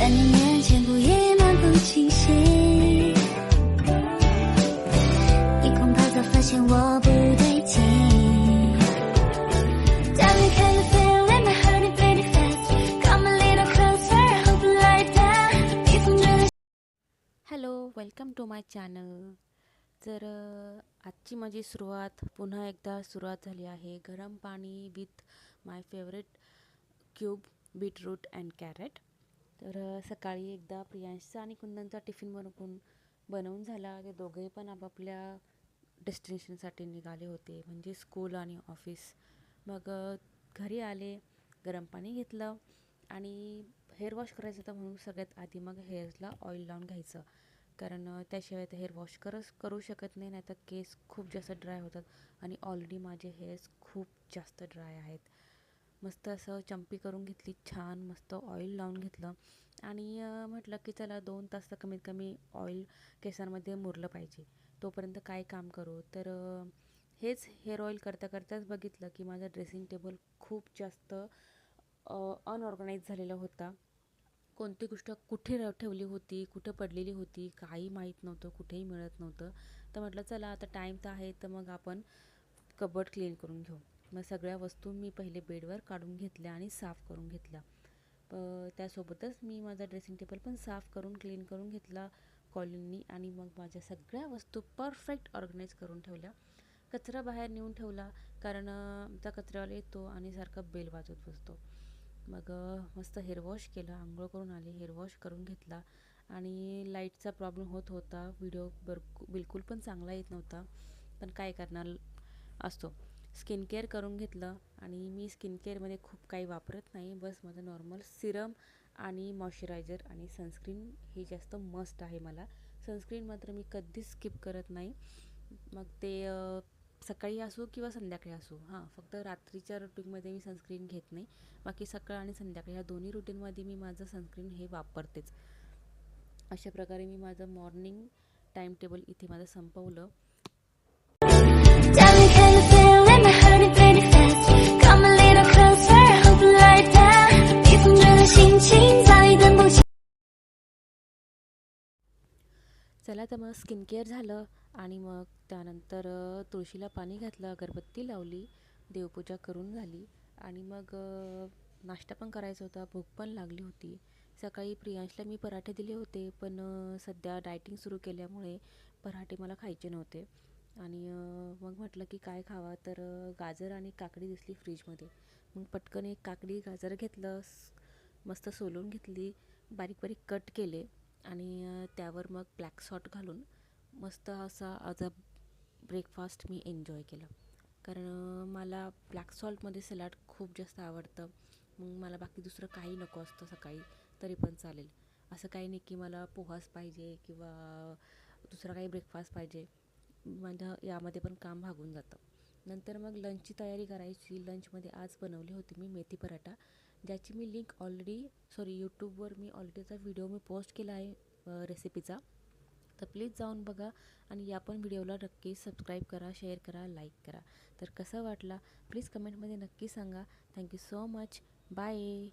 在你面前不也漫不经心？一碰泡才发现我不对劲。Tell me can you feel it? My heart is beating fast. Come a little closer, hope you like that. 一碰觉得 hello welcome to my channel तर अ, आजची माझी सुरुवात पुन्हा एकदा सुरुवात झाली आहे गरम पाणी with my favourite cube beetroot and carrot तर सकाळी एकदा प्रियांशचा आणि कुंदनचा टिफिन बनवून बनवून झाला. ते दोघे पण आपापल्या डेस्टिनेशनसाठी निघाले होते म्हणजे स्कूल आणि ऑफिस. मग घरी आले गरम पाणी घेतलं आणि हेअर वॉश करायचं होतं म्हणून सगळ्यात आधी मग हेअर्सला ऑइल लावून घ्यायचं. कारण त्याशिवाय ते हेअर वॉश करच करू शकत नाही नाही तर केस खूप जास्त ड्राय होतात आणि ऑलरेडी माझे हेअर्स खूप जास्त ड्राय आहेत. मस्त असं चंपी करून घेतली छान मस्त ऑइल लावून घेतलं. आणि म्हटलं की चला दोन तास तर कमीत कमी ऑइल केसांमध्ये मुरलं पाहिजे. तोपर्यंत काय काम करू? तर हेच हेअर ऑइल करता करताच बघितलं की माझा ड्रेसिंग टेबल खूप जास्त अनऑर्गनाईज झालेला होता. कोणती गोष्ट कुठे ठेवली होती कुठं पडलेली होती काही माहीत नव्हतं कुठेही मिळत नव्हतं. तर म्हटलं चला आता टाईम तर आहे तर मग आपण कबड क्लीन करून घेऊ. मग सगळ्या वस्तू मी पहिले बेडवर काढून घेतल्या आणि साफ करून घेतल्या. प त्यासोबतच मी माझा ड्रेसिंग टेबल पण साफ करून क्लीन करून घेतला कॉलिननी आणि मग माझ्या सगळ्या वस्तू परफेक्ट ऑर्गनाईज करून ठेवल्या. कचरा बाहेर नेऊन ठेवला कारण आमचा कचरावाला येतो आणि सारखा बेल वाजवत बसतो. मग मस्त हेअरवॉश केलं आंघोळ करून आले हेअरवॉश करून घेतला आणि लाईटचा प्रॉब्लेम होत होता. व्हिडिओ बर बिलकुल पण चांगला येत नव्हता. पण काय करणार असतो. स्किन केअर करून घेतलं आणि मी स्किन केअरमध्ये खूप काही वापरत नाही. बस माझं नॉर्मल सिरम आणि मॉइश्चरायझर आणि सनस्क्रीन हे जास्त मस्ट आहे मला. सनस्क्रीन मात्र मी कधीच स्किप करत नाही. मग ते सकाळी असो किंवा संध्याकाळी असो हां फक्त रात्रीच्या रुटीनमध्ये मी सनस्क्रीन घेत नाही. बाकी सकाळ आणि संध्याकाळी ह्या दोन्ही रुटीनमध्ये मी माझं सनस्क्रीन हे वापरतेच. अशा प्रकारे मी माझं मॉर्निंग टाईम टेबल इथे माझं संपवलं. चला तर मग स्किन केअर झालं आणि मग त्यानंतर तुळशीला पाणी घातलं अगरबत्ती लावली देवपूजा करून झाली आणि मग नाश्ता पण करायचा होता भूक पण लागली होती. सकाळी प्रियांशला मी पराठे दिले होते पण सध्या डायटिंग सुरू केल्यामुळे पराठे मला खायचे नव्हते. आणि मग म्हटलं की काय खावा तर गाजर आणि काकडी दिसली फ्रीजमध्ये. मग पटकन एक काकडी गाजर घेतलं मस्त सोलून घेतली बारीक बारीक कट केले. आणि त्यावर मग ब्लॅक सॉल्ट घालून मस्त असा आज ब्रेकफास्ट मी एन्जॉय केला. कारण मला ब्लॅक सॉल्टमध्ये सलाड खूप जास्त आवडतं. मग मला बाकी दुसरं काही नको असतं सकाळी तरी पण चालेल. असं काही नाही की मला पोहाच पाहिजे किंवा दुसरा काही ब्रेकफास्ट पाहिजे. माझं यामध्ये पण काम भागून जातं. नंतर मग लंचची तयारी करायची. लंचमध्ये आज बनवली होती मी मेथी पराठा. ज्याची मी लिंक ऑलरेडी सॉरी यूट्यूबवर मी ऑलरेडीचा व्हिडिओ मी पोस्ट केला आहे रेसिपीचा तर प्लीज जाऊन बघा आणि या पण व्हिडिओला नक्की सबस्क्राईब करा शेअर करा लाईक करा. तर कसं वाटला? प्लीज कमेंटमध्ये नक्की सांगा. Thank you so much bye